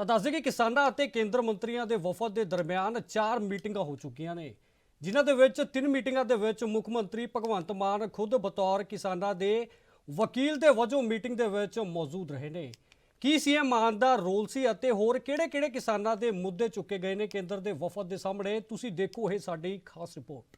ਤਾਂ ਦੱਸਦੇ ਕਿ ਕਿਸਾਨਾਂ ਅਤੇ ਕੇਂਦਰ ਮੰਤਰੀਆਂ ਦੇ ਵਫਦ ਦੇ ਦਰਮਿਆਨ ਚਾਰ ਮੀਟਿੰਗਾਂ ਹੋ ਚੁੱਕੀਆਂ ਨੇ, ਜਿਨ੍ਹਾਂ ਦੇ ਵਿੱਚ ਤਿੰਨ ਮੀਟਿੰਗਾਂ ਦੇ ਵਿੱਚ ਮੁੱਖ ਮੰਤਰੀ ਭਗਵੰਤ ਮਾਨ ਖੁਦ ਬਤੌਰ ਕਿਸਾਨਾਂ ਦੇ ਵਕੀਲ ਦੇ ਵਜੋਂ ਮੀਟਿੰਗ ਦੇ ਵਿੱਚ ਮੌਜੂਦ ਰਹੇ ਨੇ। ਕੀ ਸੀਐਮ ਮਾਨ ਦਾ ਰੋਲ ਸੀ ਅਤੇ ਹੋਰ ਕਿਹੜੇ-ਕਿਹੜੇ ਕਿਸਾਨਾਂ ਦੇ ਮੁੱਦੇ ਚੁੱਕੇ ਗਏ ਨੇ ਕੇਂਦਰ ਦੇ ਵਫਦ ਦੇ ਸਾਹਮਣੇ? ਤੁਸੀਂ ਦੇਖੋ ਇਹ ਸਾਡੀ ਖਾਸ ਰਿਪੋਰਟ।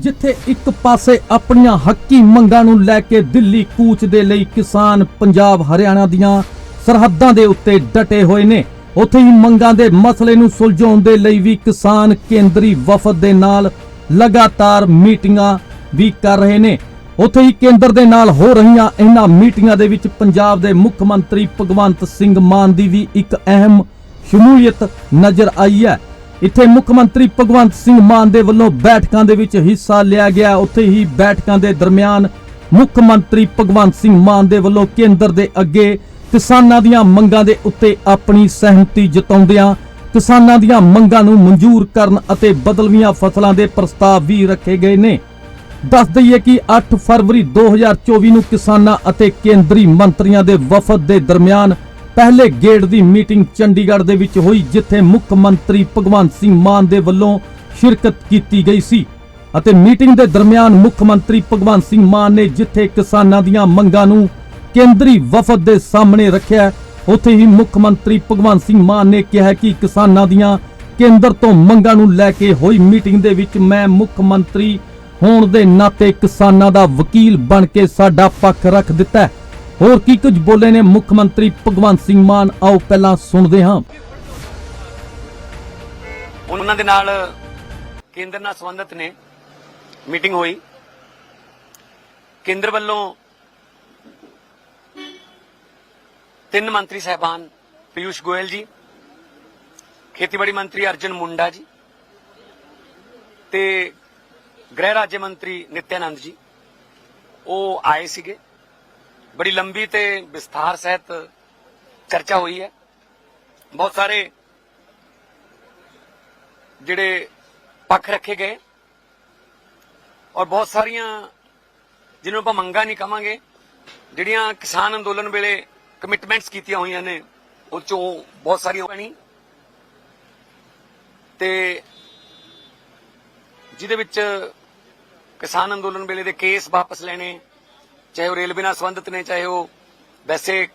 ਜਿੱਥੇ ਇੱਕ ਪਾਸੇ ਆਪਣੀਆਂ ਹੱਕੀ ਮੰਗਾਂ ਨੂੰ ਲੈ ਕੇ ਦਿੱਲੀ ਕੂਚ ਦੇ ਲਈ ਕਿਸਾਨ ਪੰਜਾਬ ਹਰਿਆਣਾ ਦੀਆਂ ਸਰਹੱਦਾਂ ਦੇ ਉੱਤੇ ਡਟੇ ਹੋਏ ਨੇ। ਉੱਥੇ ਹੀ ਮੰਗਾਂ ਦੇ ਮਸਲੇ ਨੂੰ ਸੁਲਝਾਉਣ ਦੇ ਲਈ ਵੀ ਕਿਸਾਨ ਕੇਂਦਰੀ ਵਫਦ ਦੇ ਨਾਲ ਲਗਾਤਾਰ ਮੀਟਿੰਗਾਂ ਵੀ ਕਰ ਰਹੇ ਨੇ। ਉੱਥੇ ਹੀ ਕੇਂਦਰ ਦੇ ਨਾਲ ਹੋ ਰਹੀਆਂ ਇਹਨਾਂ ਮੀਟਿੰਗਾਂ ਦੇ ਵਿੱਚ ਪੰਜਾਬ ਦੇ ਮੁੱਖ ਮੰਤਰੀ ਭਗਵੰਤ ਸਿੰਘ ਮਾਨ ਦੀ ਵੀ ਇੱਕ ਅਹਿਮ ਸ਼ਮੂਲੀਅਤ ਨਜ਼ਰ ਆਈ ਹੈ। ਇੱਥੇ ਮੁੱਖ ਮੰਤਰੀ ਭਗਵੰਤ ਸਿੰਘ ਮਾਨ ਦੇ ਵੱਲੋਂ ਬੈਠਕਾਂ ਦੇ ਵਿੱਚ ਹਿੱਸਾ ਲਿਆ ਗਿਆ। ਉੱਥੇ ਹੀ ਬੈਠਕਾਂ ਦੇ ਦਰਮਿਆਨ ਮੁੱਖ ਮੰਤਰੀ ਭਗਵੰਤ ਸਿੰਘ ਮਾਨ ਦੇ ਵੱਲੋਂ ਕੇਂਦਰ ਦੇ ਅੱਗੇ ਕਿਸਾਨਾਂ ਦੀਆਂ ਮੰਗਾਂ ਦੇ ਉੱਤੇ ਆਪਣੀ ਸਹਿਮਤੀ ਜਤਾਉਂਦਿਆਂ ਕਿਸਾਨਾਂ ਦੀਆਂ ਮੰਗਾਂ ਨੂੰ ਮਨਜ਼ੂਰ ਕਰਨ ਅਤੇ ਬਦਲਵੀਆਂ ਫਸਲਾਂ ਦੇ ਪ੍ਰਸਤਾਵ ਵੀ ਰੱਖੇ ਗਏ ਨੇ। ਦੱਸ ਦਈਏ ਕਿ 8 ਫਰਵਰੀ 2024 ਨੂੰ ਕਿਸਾਨਾਂ ਅਤੇ ਕੇਂਦਰੀ ਮੰਤਰੀਆਂ ਦੇ ਵਫਦ ਦੇ ਦਰਮਿਆਨ ਪਹਿਲੇ ਗੇੜ ਦੀ ਮੀਟਿੰਗ ਚੰਡੀਗੜ੍ਹ ਦੇ ਵਿੱਚ ਹੋਈ, ਜਿੱਥੇ ਮੁੱਖ ਮੰਤਰੀ ਭਗਵੰਤ ਸਿੰਘ ਮਾਨ ਦੇ ਵੱਲੋਂ ਸ਼ਿਰਕਤ ਕੀਤੀ ਗਈ ਸੀ। ਅਤੇ ਮੀਟਿੰਗ ਦੇ ਦਰਮਿਆਨ ਮੁੱਖ ਮੰਤਰੀ ਭਗਵੰਤ ਸਿੰਘ ਮਾਨ ਨੇ ਜਿੱਥੇ ਕਿਸਾਨਾਂ ਦੀਆਂ ਮੰਗਾਂ ਨੂੰ ਕੇਂਦਰੀ ਵਫਦ ਦੇ ਸਾਹਮਣੇ ਰੱਖਿਆ ਉੱਥੇ ਹੀ ਮੁੱਖ ਮੰਤਰੀ ਭਗਵੰਤ ਸਿੰਘ ਮਾਨ ਨੇ ਕਿਹਾ ਕਿ ਕਿਸਾਨਾਂ ਦੀਆਂ ਕੇਂਦਰ ਤੋਂ ਮੰਗਾਂ ਨੂੰ ਲੈ ਕੇ ਹੋਈ ਮੀਟਿੰਗ ਦੇ ਵਿੱਚ ਮੈਂ ਮੁੱਖ ਮੰਤਰੀ ਹੋਣ ਦੇ ਨਾਤੇ ਕਿਸਾਨਾਂ ਦਾ ਵਕੀਲ ਬਣ ਕੇ ਸਾਡਾ ਪੱਖ ਰੱਖ ਦਿੱਤਾ ਹੋਰ ਕੀ ਕੁਝ ਬੋਲੇ ਨੇ ਮੁੱਖ ਮੰਤਰੀ ਭਗਵੰਤ ਸਿੰਘ ਮਾਨ? ਆਓ ਪਹਿਲਾਂ ਸੁਣਦੇ ਹਾਂ। ਉਹਨਾਂ ਦੇ ਨਾਲ ਕੇਂਦਰ ਨਾਲ ਸੰਬੰਧਿਤ ਨੇ ਮੀਟਿੰਗ ਹੋਈ। ਕੇਂਦਰ ਵੱਲੋਂ ਤਿੰਨ ਮੰਤਰੀ ਸਹਿਬਾਨ ਪਿਊਸ਼ ਗੋਇਲ ਜੀ, ਖੇਤੀਬਾੜੀ ਮੰਤਰੀ ਅਰਜਨ ਮੁੰਡਾ ਜੀ ਤੇ ਗ੍ਰਹਿ ਰਾਜ ਮੰਤਰੀ ਨਿਤਿਆਨੰਦ ਜੀ। ਉਹ ਆਏ ਸੀਗੇ। ਬੜੀ ਲੰਬੀ ਤੇ ਵਿਸਥਾਰ ਸਹਿਤ ਚਰਚਾ ਹੋਈ ਹੈ। ਬਹੁਤ ਸਾਰੇ ਜਿਹੜੇ ਪੱਖ ਰੱਖੇ ਗਏ ਔਰ ਬਹੁਤ ਸਾਰੀਆਂ ਜਿਹਨੂੰ ਆਪਾਂ ਮੰਗਾਂ ਨਹੀਂ ਕਵਾਂਗੇ, ਜਿਹੜੀਆਂ ਕਿਸਾਨ ਅੰਦੋਲਨ ਵੇਲੇ ਕਮਿਟਮੈਂਟਸ ਕੀਤੀਆਂ ਹੋਈਆਂ ਨੇ, ਉਹ ਚੋਂ ਬਹੁਤ ਸਾਰੀਆਂ ਬਣੀ ਤੇ ਜਿਹਦੇ ਵਿੱਚ ਕਿਸਾਨ ਅੰਦੋਲਨ ਵੇਲੇ ਦੇ ਕੇਸ ਵਾਪਸ ਲੈਣੇ, ਚਾਹੇ ਉਹ ਰੇਲਵੇ ਨਾਲ ਸੰਬੰਧਿਤ ਨੇ, ਚਾਹੇ ਉਹ ਵੈਸੇ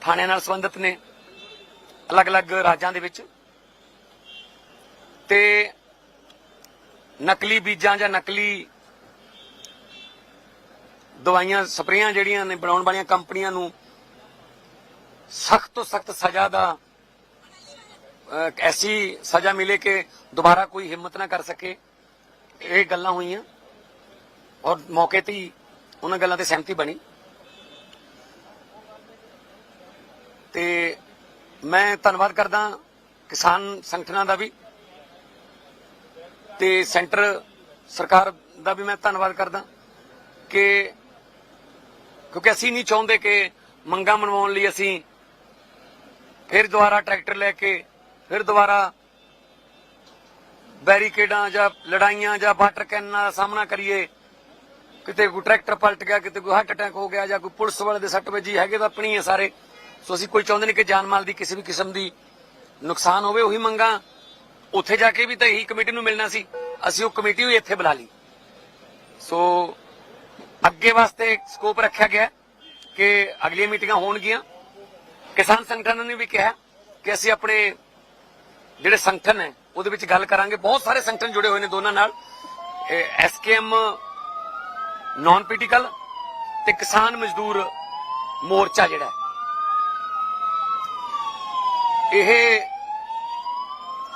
ਥਾਣਿਆਂ ਨਾਲ ਸੰਬੰਧਿਤ ਨੇ, ਅਲੱਗ-ਅਲੱਗ ਰਾਜਾਂ ਦੇ ਵਿੱਚ। ਤੇ ਨਕਲੀ ਬੀਜਾਂ ਜਾਂ ਨਕਲੀ ਦਵਾਈਆਂ, ਸਪਰੇਆਂ ਜਿਹੜੀਆਂ ਨੇ ਬਣਾਉਣ ਵਾਲੀਆਂ ਕੰਪਨੀਆਂ ਨੂੰ ਸਖਤ ਤੋਂ ਸਖਤ ਸਜ਼ਾ ਦਾ ਐਸੀ ਸਜ਼ਾ ਮਿਲੇ ਕਿ ਦੁਬਾਰਾ ਕੋਈ ਹਿੰਮਤ ਨਾ ਕਰ ਸਕੇ। ਇਹ ਗੱਲਾਂ ਹੋਈਆਂ ਔਰ ਮੌਕੇ ਤੇ ਹੀ ਉਹਨਾਂ ਗੱਲਾਂ ਤੇ ਸਹਿਮਤੀ ਬਣੀ। ਤੇ ਮੈਂ ਧੰਨਵਾਦ ਕਰਦਾ ਕਿਸਾਨ ਸੰਗਠਨਾਂ ਦਾ ਵੀ ਤੇ ਸੈਂਟਰ ਸਰਕਾਰ ਦਾ ਵੀ ਮੈਂ ਧੰਨਵਾਦ ਕਰਦਾ ਕਿ ਕਿਉਂਕਿ ਅਸੀਂ ਨਹੀਂ ਚਾਹੁੰਦੇ ਕਿ ਮੰਗਾਂ ਮਨਵਾਉਣ ਲਈ ਅਸੀਂ ਫਿਰ ਦੁਬਾਰਾ ਟਰੈਕਟਰ ਲੈ ਕੇ, ਫਿਰ ਦੁਬਾਰਾ ਬੈਰੀਕੇਡਾਂ ਜਾਂ ਲੜਾਈਆਂ ਜਾਂ ਵਾਟਰ ਕੈਨਾਂ ਦਾ ਸਾਹਮਣਾ ਕਰੀਏ। ਕਿਤੇ ਕੋਈ ਟਰੈਕਟਰ ਪਲਟ ਗਿਆ, ਕਿਤੇ ਕੋਈ ਹਾਰਟ ਅਟੈਕ ਹੋ ਗਿਆ ਜਾਂ ਕੋਈ ਪੁਲਿਸ ਵਾਲੇ ਦੇ ਸੱਟ ਵੱਜੀ, ਹੈਗੇ ਤਾਂ ਆਪਣੀ ਹੈ ਸਾਰੇ। ਸੋ ਅਸੀਂ ਕੋਈ ਚਾਹੁੰਦੇ ਨਹੀਂ ਕਿ ਜਾਨ ਮਾਲ ਦੀ ਕਿਸੇ ਵੀ ਕਿਸਮ ਦੀ ਨੁਕਸਾਨ ਹੋਵੇ, ਉਹੀ ਮੰਗਾਂ ਉੱਥੇ ਜਾ ਕੇ ਵੀ ਤਾਂ ਇਹੀ ਕਮੇਟੀ ਨੂੰ ਮਿਲਣਾ ਸੀ। ਅਸੀਂ ਉਹ ਕਮੇਟੀ ਵੀ ਇੱਥੇ ਬੁਲਾ ਲਈ। ਸੋ ਅੱਗੇ ਵਾਸਤੇ ਸਕੋਪ ਰੱਖਿਆ ਗਿਆ ਕਿ ਅਗਲੀਆਂ ਮੀਟਿੰਗਾਂ ਹੋਣਗੀਆਂ। ਕਿਸਾਨ ਸੰਗਠਨਾਂ ਨੇ ਵੀ ਕਿਹਾ ਕਿ ਅਸੀਂ ਆਪਣੇ ਜਿਹੜੇ ਸੰਗਠਨ ਹੈ, ਉਹਦੇ ਵਿੱਚ ਗੱਲ ਕਰਾਂਗੇ। ਬਹੁਤ ਸਾਰੇ ਸੰਗਠਨ ਜੁੜੇ ਹੋਏ ਨੇ ਦੋਨਾਂ ਨਾਲ। ਐਸਕੇਐਮ ਨਾਨ ਪੋਲੀਟੀਕਲ ਤੇ ਕਿਸਾਨ ਮਜ਼ਦੂਰ ਮੋਰਚਾ ਜਿਹੜਾ ਇਹ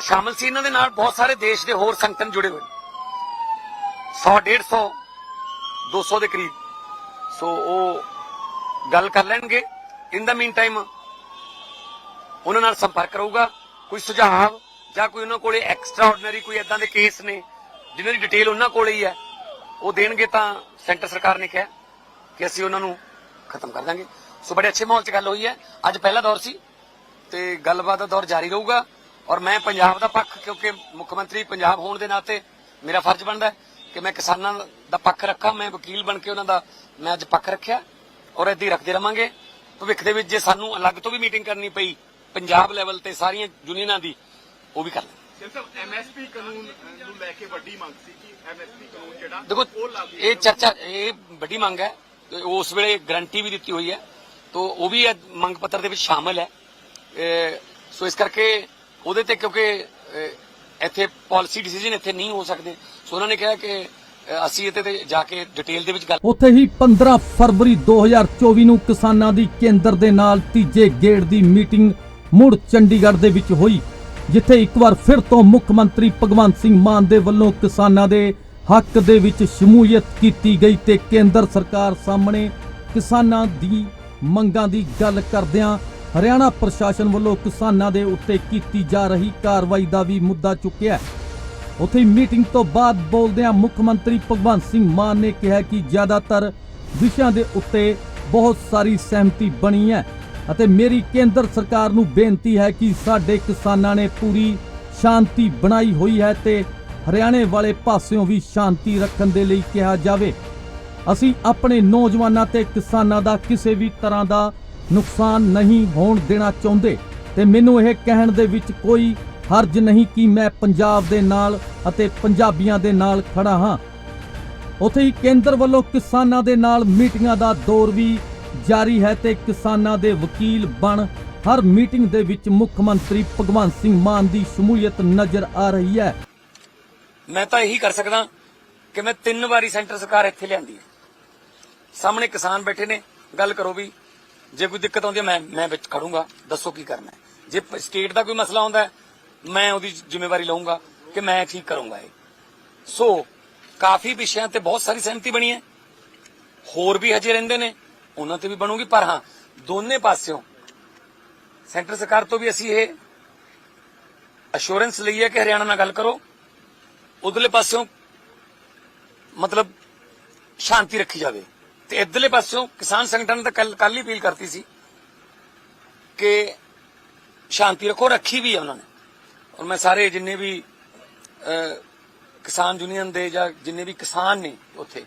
ਸ਼ਾਮਲ ਸੀ ਇਹਨਾਂ ਦੇ ਨਾਲ। ਬਹੁਤ ਸਾਰੇ ਦੇਸ਼ ਦੇ ਹੋਰ ਸੰਗਠਨ ਜੁੜੇ ਹੋਏ 100 150 200 ਦੇ ਕਰੀਬ। ਸੋ ਉਹ ਗੱਲ ਕਰ ਲੈਣਗੇ। ਇਨ ਦਾ ਮੀਨ ਟਾਈਮ ਉਹਨਾਂ ਨਾਲ ਸੰਪਰਕ ਰਹੂਗਾ, ਕੋਈ ਸੁਝਾਅ ਜਾਂ ਕੋਈ ਉਹਨਾਂ ਕੋਲੇ ਐਕਸਟਰਾ ਆਰਡੀਨਰੀ ਕੋਈ ਇਦਾਂ ਦੇ ਕੇਸ ਨੇ ਜਿਨ੍ਹਾਂ ਦੀ ਡਿਟੇਲ ਉਹਨਾਂ ਕੋਲੇ ਹੀ ਹੈ, ਉਹ ਦੇਣਗੇ ਤਾਂ ਸੈਂਟਰ ਸਰਕਾਰ ਨੇ ਕਿਹਾ ਕਿ ਅਸੀਂ ਉਹਨਾਂ ਨੂੰ ਖਤਮ ਕਰ ਦਾਂਗੇ। ਸੋ ਬੜੇ ਅੱਛੇ ਮਾਹੌਲ 'ਚ ਗੱਲ ਹੋਈ ਹੈ। ਅੱਜ ਪਹਿਲਾ ਦੌਰ ਸੀ ਤੇ ਗੱਲਬਾਤ ਦਾ ਦੌਰ ਜਾਰੀ ਰਹੂਗਾ ਔਰ ਮੈਂ ਪੰਜਾਬ ਦਾ ਪੱਖ, ਕਿਉਂਕਿ ਮੁੱਖ ਮੰਤਰੀ ਪੰਜਾਬ ਹੋਣ ਦੇ ਨਾਤੇ ਮੇਰਾ ਫਰਜ਼ ਬਣਦਾ ਹੈ ਕਿ ਮੈਂ ਕਿਸਾਨਾਂ ਦਾ ਪੱਖ ਰੱਖਾਂ, ਮੈਂ ਵਕੀਲ ਬਣ ਕੇ ਉਹਨਾਂ ਦਾ ਮੈਂ ਅੱਜ ਪੱਖ ਰੱਖਿਆ ਔਰ ਏਦਾਂ ਹੀ ਰੱਖਦੇ ਰਵਾਂਗੇ। ਭਵਿੱਖ ਦੇ ਵਿੱਚ ਜੇ ਸਾਨੂੰ ਅਲੱਗ ਤੋਂ ਵੀ ਮੀਟਿੰਗ ਕਰਨੀ ਪਈ ਪੰਜਾਬ ਲੈਵਲ ਤੇ ਸਾਰੀਆਂ ਯੂਨੀਅਨਾਂ ਦੀ ਉਹ ਵੀ ਕਰ ਲਾਂਗੇ ਸਿਰਫ ਐਮਐਸਪੀ ਕਾਨੂੰਨ ਅਹ, ਨੂੰ ਲੈ ਕੇ ਵੱਡੀ ਮੰਗ ਸੀ ਕਿ ਐਮਐਸਪੀ ਕਾਨੂੰਨ ਜਿਹੜਾ ਦੇਖੋ ਇਹ ਚਰਚਾ ਇਹ ਵੱਡੀ ਮੰਗ ਹੈ ਉਸ ਵੇਲੇ ਗਰੰਟੀ ਵੀ ਦਿੱਤੀ ਹੋਈ ਹੈ। ਤੋ ਉਹ ਵੀ ਇਹ ਮੰਗ ਪੱਤਰ ਦੇ ਵਿੱਚ ਸ਼ਾਮਲ ਹੈ। ਸੋ ਇਸ ਕਰਕੇ ਉਹਦੇ ਤੇ ਕਿਉਂਕਿ ਇੱਥੇ ਪਾਲਿਸੀ ਡਿਸੀਜਨ ਇੱਥੇ ਨਹੀਂ ਹੋ ਸਕਦੇ ਸੋ ਉਹਨਾਂ ਨੇ ਕਿਹਾ ਕਿ ਅਸੀਂ ਇਹਦੇ ਤੇ ਜਾ ਕੇ ਡਿਟੇਲ ਦੇ ਵਿੱਚ ਗੱਲ ਉੱਥੇ ਹੀ 15 ਫਰਵਰੀ 2024 ਨੂੰ ਕਿਸਾਨਾਂ ਦੀ ਕੇਂਦਰ ਦੇ ਨਾਲ ਤੀਜੇ ਗੇੜ ਦੀ ਮੀਟਿੰਗ ਮੁੜ ਚੰਡੀਗੜ੍ਹ ਦੇ ਵਿੱਚ ਹੋਈ, ਜਿੱਥੇ ਇੱਕ ਵਾਰ ਫਿਰ ਤੋਂ ਮੁੱਖ ਮੰਤਰੀ ਭਗਵੰਤ ਸਿੰਘ ਮਾਨ ਦੇ ਵੱਲੋਂ ਕਿਸਾਨਾਂ ਦੇ ਹੱਕ ਦੇ ਵਿੱਚ ਸ਼ਮੂਲੀਅਤ ਕੀਤੀ ਗਈ ਤੇ ਕੇਂਦਰ ਸਰਕਾਰ ਸਾਹਮਣੇ ਕਿਸਾਨਾਂ ਦੀ ਮੰਗਾਂ ਦੀ ਗੱਲ ਕਰਦਿਆਂ ਹਰਿਆਣਾ ਪ੍ਰਸ਼ਾਸਨ ਵੱਲੋਂ ਕਿਸਾਨਾਂ ਦੇ ਉੱਤੇ ਕੀਤੀ ਜਾ ਰਹੀ ਕਾਰਵਾਈ ਦਾ ਵੀ ਮੁੱਦਾ ਚੁੱਕਿਆ। ਉੱਥੇ ਮੀਟਿੰਗ ਤੋਂ ਬਾਅਦ ਬੋਲਦਿਆਂ ਮੁੱਖ ਮੰਤਰੀ ਭਗਵੰਤ ਸਿੰਘ ਮਾਨ ਨੇ ਕਿਹਾ ਕਿ ਜ਼ਿਆਦਾਤਰ ਵਿਸ਼ਿਆਂ ਦੇ ਉੱਤੇ ਬਹੁਤ ਸਾਰੀ ਸਹਿਮਤੀ ਬਣੀ ਹੈ। ਅਤੇ ਮੇਰੀ ਕੇਂਦਰ ਸਰਕਾਰ ਨੂੰ ਬੇਨਤੀ ਹੈ ਕਿ ਸਾਡੇ ਕਿਸਾਨਾਂ ਨੇ ਪੂਰੀ ਸ਼ਾਂਤੀ ਬਣਾਈ ਹੋਈ ਹੈ ਤੇ ਹਰਿਆਣੇ ਵਾਲੇ ਪਾਸਿਓਂ ਵੀ ਸ਼ਾਂਤੀ ਰੱਖਣ ਦੇ ਲਈ ਕਿਹਾ ਜਾਵੇ। ਅਸੀਂ ਆਪਣੇ ਨੌਜਵਾਨਾਂ ਤੇ ਕਿਸਾਨਾਂ ਦਾ ਕਿਸੇ ਵੀ ਤਰ੍ਹਾਂ ਦਾ ਨੁਕਸਾਨ ਨਹੀਂ ਹੋਣ ਦੇਣਾ ਚਾਹੁੰਦੇ ਤੇ ਮੈਨੂੰ ਇਹ ਕਹਿਣ ਦੇ ਵਿੱਚ ਕੋਈ ਹਰਜ ਨਹੀਂ ਕਿ ਮੈਂ ਪੰਜਾਬ ਦੇ ਨਾਲ ਅਤੇ ਪੰਜਾਬੀਆਂ ਦੇ ਨਾਲ ਖੜਾ ਹਾਂ। ਉੱਥੇ ਹੀ ਕੇਂਦਰ ਵੱਲੋਂ ਕਿਸਾਨਾਂ ਦੇ ਨਾਲ ਮੀਟਿੰਗਾਂ ਦਾ ਦੌਰ ਵੀ ਜਾਰੀ ਹੈ ਤੇ ਕਿਸਾਨਾਂ ਦੇ ਵਕੀਲ ਬਣ। ਹਰ ਮੀਟਿੰਗ ਦੇ ਵਿੱਚ ਮੁੱਖ ਮੰਤਰੀ ਭਗਵੰਤ ਸਿੰਘ ਮਾਨ ਦੀ ਸ਼ਮੂਲੀਅਤ ਨਜ਼ਰ ਆ ਰਹੀ ਹੈ। ਮੈਂ ਤਾਂ ਇਹੀ ਕਰ ਸਕਦਾ ਕਿ ਮੈਂ ਤਿੰਨ ਵਾਰੀ ਸੈਂਟਰ ਸਰਕਾਰ ਇੱਥੇ ਲਿਆਂਦੀ ਹੈ। ਸਾਹਮਣੇ ਕਿਸਾਨ ਬੈਠੇ ਨੇ, ਗੱਲ ਕਰੋ ਵੀ, ਜੇ ਕੋਈ ਦਿੱਕਤ ਆਉਂਦੀ ਹੈ ਮੈਂ ਮੈਂ ਵਿੱਚ ਖੜੂੰਗਾ, ਦੱਸੋ ਕੀ ਕਰਨਾ ਹੈ। ਜੇ ਸਟੇਟ ਦਾ ਕੋਈ ਮਸਲਾ ਆਉਂਦਾ ਮੈਂ ਉਹਦੀ ਜ਼ਿੰਮੇਵਾਰੀ ਲਵਾਂਗਾ ਕਿ ਮੈਂ ਠੀਕ ਕਰੂੰਗਾ ਇਹ। ਸੋ ਕਾਫੀ ਵਿਸ਼ਿਆਂ ਤੇ ਬਹੁਤ ਸਾਰੀ ਸਹਿਮਤੀ ਬਣੀ ਹੈ। ਹੋਰ ਵੀ ਹਜੇ ਰਹਿੰਦੇ ਨੇ ਉਹਨਾਂ ਤੇ ਵੀ ਬਣੂਗੀ, ਪਰ ਹਾਂ, ਦੋਨੇ ਪਾਸਿਓਂ ਸੈਂਟਰ ਸਰਕਾਰ ਤੋਂ ਵੀ ਅਸੀਂ ਇਹ ਅਸ਼ੋਰੈਂਸ ਲਈ ਹੈ ਕਿ ਹਰਿਆਣਾ ਨਾਲ ਗੱਲ ਕਰੋ। ਉਧਰਲੇ ਪਾਸਿਓਂ ਮਤਲਬ ਸ਼ਾਂਤੀ ਰੱਖੀ ਜਾਵੇ। ਤੇ ਇਧਰਲੇ ਪਾਸਿਓਂ ਕਿਸਾਨ ਸੰਗਠਨ ਨੇ ਤਾਂ ਕੱਲ ਕੱਲ ਹੀ ਅਪੀਲ ਕਰਤੀ ਸੀ ਕਿ ਸ਼ਾਂਤੀ ਰੱਖੋ, ਰੱਖੀ ਵੀ ਹੈ ਉਹਨਾਂ ਨੇ। ਔਰ ਮੈਂ ਸਾਰੇ ਜਿੰਨੇ ਵੀ ਕਿਸਾਨ ਯੂਨੀਅਨ ਦੇ ਜਾਂ ਜਿੰਨੇ ਵੀ ਕਿਸਾਨ ਨੇ ਉੱਥੇ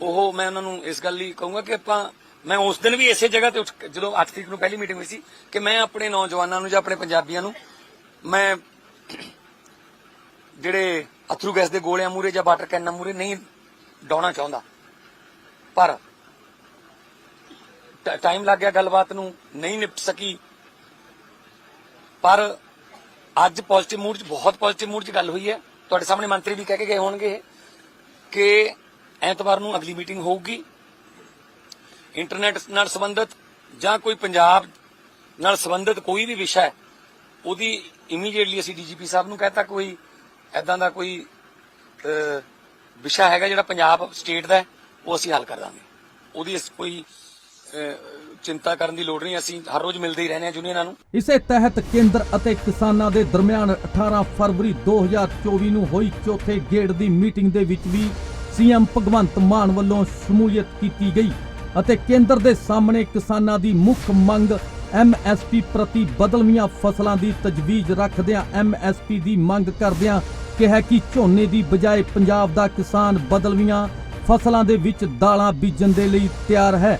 ਉਹ ਮੈਂ ਉਹਨਾਂ ਨੂੰ ਇਸ ਗੱਲ ਲਈ ਕਹੂੰਗਾ ਕਿ ਆਪਾਂ, ਮੈਂ ਉਸ ਦਿਨ ਵੀ ਇਸੇ ਜਗ੍ਹਾ ਤੇ ਉੱਠ ਕੇ- ਜਦੋਂ 8 ਤਰੀਕ ਨੂੰ ਪਹਿਲੀ ਮੀਟਿੰਗ ਹੋਈ ਸੀ, ਕਿ ਮੈਂ ਆਪਣੇ ਨੌਜਵਾਨਾਂ ਨੂੰ ਜਾਂ ਆਪਣੇ ਪੰਜਾਬੀਆਂ ਨੂੰ, ਮੈਂ ਜਿਹੜੇ ਅਥਰੂ ਗੈਸ ਦੇ ਗੋਲਿਆਂ ਮੂਰੇ ਜਾਂ ਵਾਟਰ ਕੈਨਾਂ ਮੂਰੇ ਨਹੀਂ ਡਾਉਣਾ ਚਾਹੁੰਦਾ। ਪਰ ਟ- ਟਾਈਮ ਲੱਗ ਗਿਆ ਗੱਲਬਾਤ ਨੂੰ ਨਹੀਂ ਨਿਪਟ ਸਕੀ। ਪਰ ਅੱਜ ਪੋਜ਼ਿਟਿਵ ਮੂਡ 'ਚ, ਬਹੁਤ ਪੋਜ਼ਿਟਿਵ ਮੂਡ 'ਚ ਗੱਲ ਹੋਈ ਹੈ। ਤੁਹਾਡੇ ਸਾਹਮਣੇ ਮੰਤਰੀ ਵੀ ਕਹਿ ਕੇ ਗਏ ਹੋਣਗੇ ਇਹ ਕਿ ਐਤਵਾਰ ਨੂੰ ਅਗਲੀ ਮੀਟਿੰਗ ਹੋਊਗੀ। ਇੰਟਰਨੈਟ ਨਾਲ ਸੰਬੰਧਿਤ ਜਾਂ ਕੋਈ ਪੰਜਾਬ ਨਾਲ ਸੰਬੰਧਿਤ ਕੋਈ ਵੀ ਵਿਸ਼ਾ ਉਹਦੀ ਇਮੀਡੀਏਟਲੀ ਅਸੀਂ ਡੀਜੀਪੀ ਸਾਹਿਬ ਨੂੰ ਕਹਤਾ ਕੋਈ ਐਦਾਂ ਦਾ ਕੋਈ ਵਿਸ਼ਾ ਹੈਗਾ ਜਿਹੜਾ ਪੰਜਾਬ ਸਟੇਟ ਦਾ ਉਹ ਅਸੀਂ ਹੱਲ ਕਰ ਦਾਂਗੇ। ਉਹਦੀ ਕੋਈ ਚਿੰਤਾ ਕਰਨ ਦੀ ਲੋੜ ਨਹੀਂ, ਅਸੀਂ ਹਰ ਰੋਜ਼ ਮਿਲਦੇ ਹੀ ਰਹਿੰਦੇ ਹਾਂ ਯੂਨੀਅਨਾਂ ਨੂੰ। ਇਸੇ ਤਹਿਤ ਕੇਂਦਰ ਅਤੇ ਕਿਸਾਨਾਂ ਦੇ ਦਰਮਿਆਨ 18 ਫਰਵਰੀ 2024 ਨੂੰ ਹੋਈ ਚੌਥੇ ਗੇੜ ਦੀ ਮੀਟਿੰਗ ਦੇ ਵਿੱਚ ਵੀ ਸੀਐਮ ਭਗਵੰਤ ਮਾਨ ਵੱਲੋਂ ਸ਼ਮੂਲੀਅਤ ਕੀਤੀ ਗਈ ਅਤੇ ਕੇਂਦਰ ਦੇ ਸਾਹਮਣੇ ਕਿਸਾਨਾਂ ਦੀ ਮੁੱਖ ਮੰਗ ਐਮਐਸਪੀ ਪ੍ਰਤੀ ਬਦਲਵੀਆਂ ਫਸਲਾਂ ਦੀ ਤਜਵੀਜ਼ ਰੱਖਦਿਆਂ ਐਮਐਸਪੀ ਦੀ ਮੰਗ ਕਰਦਿਆਂ ਕਿਹਾ ਕਿ ਝੋਨੇ ਦੀ ਬਜਾਏ ਪੰਜਾਬ ਦਾ ਕਿਸਾਨ ਬਦਲਵੀਆਂ ਫਸਲਾਂ ਦੇ ਵਿੱਚ ਦਾਲਾਂ ਬੀਜਣ ਦੇ ਲਈ ਤਿਆਰ ਹੈ।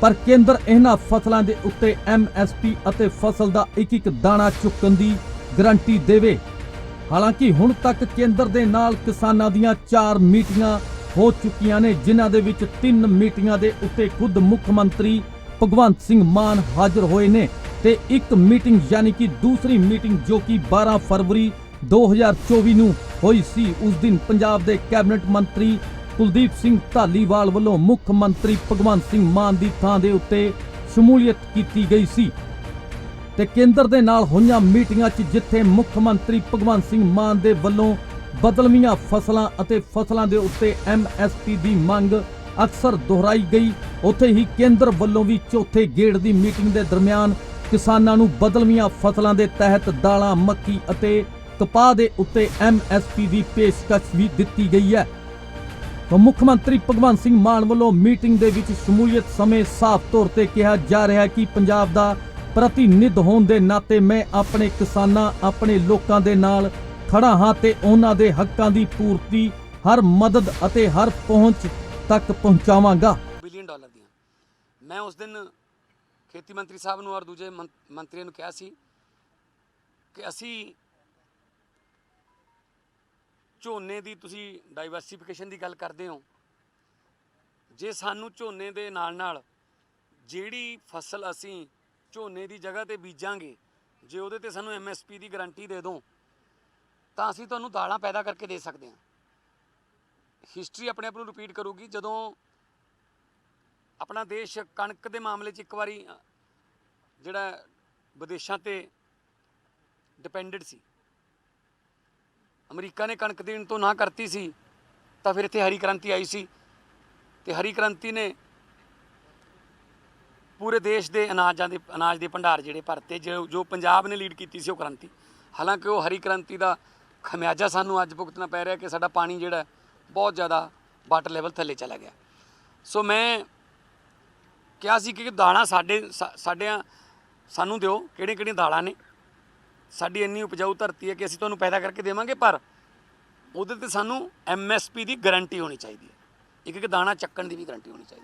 ਪਰ ਕੇਂਦਰ ਇਹਨਾਂ ਫਸਲਾਂ ਦੇ ਉੱਤੇ ਐਮਐਸਪੀ ਅਤੇ ਫਸਲ ਦਾ ਇੱਕ ਇੱਕ ਦਾਣਾ ਚੁੱਕਣ ਦੀ ਗਰੰਟੀ ਦੇਵੇ। ਹਾਲਾਂਕਿ ਹੁਣ ਤੱਕ ਕੇਂਦਰ ਦੇ ਨਾਲ ਕਿਸਾਨਾਂ ਦੀਆਂ 4 ਮੀਟਿੰਗਾਂ ਹੋ ਚੁੱਕੀਆਂ ਨੇ, ਜਿਨ੍ਹਾਂ ਦੇ ਵਿੱਚ ਤਿੰਨ ਮੀਟਿੰਗਾਂ ਦੇ ਉੱਤੇ ਖੁਦ ਮੁੱਖ ਮੰਤਰੀ ਭਗਵੰਤ ਸਿੰਘ ਮਾਨ ਹਾਜ਼ਰ ਹੋਏ ਨੇ ਤੇ ਇੱਕ ਮੀਟਿੰਗ ਯਾਨੀ ਕਿ ਦੂਸਰੀ ਮੀਟਿੰਗ ਜੋ ਕਿ 12 ਫਰਵਰੀ 2024 ਨੂੰ ਹੋਈ ਸੀ, ਉਸ ਦਿਨ ਪੰਜਾਬ ਦੇ ਕੈਬਨਿਟ ਮੰਤਰੀ ਕੁਲਦੀਪ ਸਿੰਘ ਢਾਲੀਵਾਲ ਵੱਲੋਂ ਮੁੱਖ ਮੰਤਰੀ ਭਗਵੰਤ ਸਿੰਘ ਮਾਨ ਦੀ ਥਾਂ ਦੇ ਉੱਤੇ ਸ਼ਮੂਲੀਅਤ ਕੀਤੀ ਗਈ ਸੀ। ਤੇ ਕੇਂਦਰ ਦੇ ਨਾਲ ਹੋਈਆਂ ਮੀਟਿੰਗਾਂ 'ਚ ਜਿੱਥੇ ਮੁੱਖ ਮੰਤਰੀ ਭਗਵੰਤ ਸਿੰਘ ਮਾਨ ਦੇ ਵੱਲੋਂ ਬਦਲਵੀਆਂ ਫਸਲਾਂ ਅਤੇ ਫਸਲਾਂ ਦੇ ਉੱਤੇ ਐਮਐਸਪੀ ਦੀ ਮੰਗ ਅਕਸਰ ਦੁਹਰਾਈ ਗਈ। ਉੱਥੇ ਹੀ ਕੇਂਦਰ ਵੱਲੋਂ ਵੀ ਚੌਥੇ ਗੇੜ ਦੀ ਮੀਟਿੰਗ ਦੇ ਦਰਮਿਆਨ ਕਿਸਾਨਾਂ ਨੂੰ ਬਦਲਵੀਆਂ ਫਸਲਾਂ ਦੇ ਤਹਿਤ ਦਾਲਾਂ, ਮੱਕੀ ਅਤੇ ਕਪਾਹ ਦੇ ਉੱਤੇ ਐਮਐਸਪੀ ਦੀ ਪੇਸ਼ਕਸ਼ ਵੀ ਦਿੱਤੀ ਗਈ ਹੈ। ਮੁੱਖ ਮੰਤਰੀ ਭਗਵੰਤ ਸਿੰਘ ਮਾਨ ਵੱਲੋਂ ਮੀਟਿੰਗ ਦੇ ਵਿੱਚ ਸ਼ਮੂਲੀਅਤ ਸਮੇਂ ਸਾਫ਼ ਤੌਰ ਤੇ ਕਿਹਾ ਜਾ ਰਿਹਾ ਕਿ ਪੰਜਾਬ ਦਾ ਪ੍ਰਤੀਨਿਧ ਹੋਣ ਦੇ ਨਾਤੇ ਮੈਂ ਆਪਣੇ ਕਿਸਾਨਾਂ, ਆਪਣੇ ਲੋਕਾਂ ਦੇ ਨਾਲ ਖੜਾ ਹਾਂ ਤੇ ਉਹਨਾਂ ਦੇ ਹੱਕਾਂ ਦੀ ਪੂਰਤੀ ਹਰ ਮਦਦ ਅਤੇ ਹਰ ਪਹੁੰਚ ਤੱਕ ਪਹੁੰਚਾਵਾਂਗਾ। ਬਿਲੀਅਨ ਡਾਲਰ ਦੀਆਂ। ਮੈਂ ਉਸ ਦਿਨ ਖੇਤੀ ਮੰਤਰੀ ਸਾਹਿਬ ਨੂੰ ਔਰ ਦੂਜੇ ਮੰ- ਮੰਤਰੀਆਂ ਨੂੰ ਕਿਹਾ ਸੀ ਕਿ ਅਸੀਂ ਝੋਨੇ ਦੀ ਤੁਸੀਂ ਡਾਈਵਰਸਿਫਿਕੇਸ਼ਨ ਦੀ ਗੱਲ ਕਰਦੇ ਹੋ। ਜੇ ਸਾਨੂੰ ਝੋਨੇ ਦੇ ਨਾਲ ਨਾਲ ਜਿਹੜੀ ਫਸਲ ਅਸੀਂ ਝੋਨੇ ਦੀ ਜਗ੍ਹਾ ਤੇ ਬੀਜਾਂਗੇ, ਜੇ ਉਹਦੇ ਤੇ ਸਾਨੂੰ ਐਮਐਸਪੀ ਦੀ ਗਾਰੰਟੀ ਦੇ ਦਿਓ ਤਾਂ ਅਸੀਂ ਤੁਹਾਨੂੰ ਦਾਲਾਂ ਪੈਦਾ ਕਰਕੇ ਦੇ ਸਕਦੇ ਹਾਂ। ਹਿਸਟਰੀ ਆਪਣੇ ਆਪ ਨੂੰ ਰਿਪੀਟ ਕਰੂਗੀ। ਜਦੋਂ ਆਪਣਾ ਦੇਸ਼ ਕਣਕ ਦੇ ਮਾਮਲੇ 'ਚ ਇੱਕ ਵਾਰੀ ਜਿਹੜਾ ਵਿਦੇਸ਼ਾਂ ਤੇ ਡਿਪੈਂਡਡ ਸੀ। ਅਮਰੀਕਾ ਨੇ ਕਣਕ ਦੇਣ ਤੋਂ ਨਾ ਕਰਤੀ ਸੀ, ਤਾਂ ਫਿਰ ਇੱਥੇ ਹਰੀ ਕ੍ਰਾਂਤੀ ਆਈ ਸੀ। ਤੇ ਹਰੀ ਕ੍ਰਾਂਤੀ ਨੇ ਪੂਰੇ ਦੇਸ਼ ਦੇ ਅਨਾਜਾਂ ਦੇ, ਅਨਾਜ ਦੇ ਭੰਡਾਰ ਜਿਹੜੇ ਭਰਤੇ, ਜੋ ਜੋ ਪੰਜਾਬ ਨੇ ਲੀਡ ਕੀਤੀ ਸੀ ਉਹ ਕ੍ਰਾਂਤੀ। ਹਾਲਾਂਕਿ ਉਹ ਹਰੀ ਕ੍ਰਾਂਤੀ ਦਾ ਖਮਿਆਜਾ ਸਾਨੂੰ ਅੱਜ ਭੁਗਤਣਾ ਪੈ ਰਿਹਾ ਕਿ ਸਾਡਾ ਪਾਣੀ ਜਿਹੜਾ ਬਹੁਤ ਜ਼ਿਆਦਾ ਵਾਟਰ ਲੈਵਲ ਥੱਲੇ ਚਲਾ ਗਿਆ। ਸੋ ਮੈਂ ਕਿਹਾ ਸੀ ਕਿ ਦਾਣਾ ਸਾਡੇ ਸਾ- ਸਾਡਿਆਂ ਸਾਨੂੰ ਦਿਓ ਕਿਹੜੇ ਕਿਹੜੀਆਂ ਦਾਲਾਂ ਨੇ। ਸਾਡੀ ਇੰਨੀ ਉਪਜਾਊ ਧਰਤੀ ਹੈ ਕਿ ਅਸੀਂ ਤੁਹਾਨੂੰ ਪੈਦਾ ਕਰਕੇ ਦੇਵਾਂਗੇ, ਪਰ ਉਹਦੇ ਤੇ ਸਾਨੂੰ ਐਮਐਸਪੀ ਦੀ ਗਾਰੰਟੀ ਹੋਣੀ ਚਾਹੀਦੀ ਹੈ। ਇੱਕ ਇੱਕ ਦਾਣਾ ਚੱਕਣ ਦੀ ਵੀ ਗਾਰੰਟੀ ਹੋਣੀ ਚਾਹੀਦੀ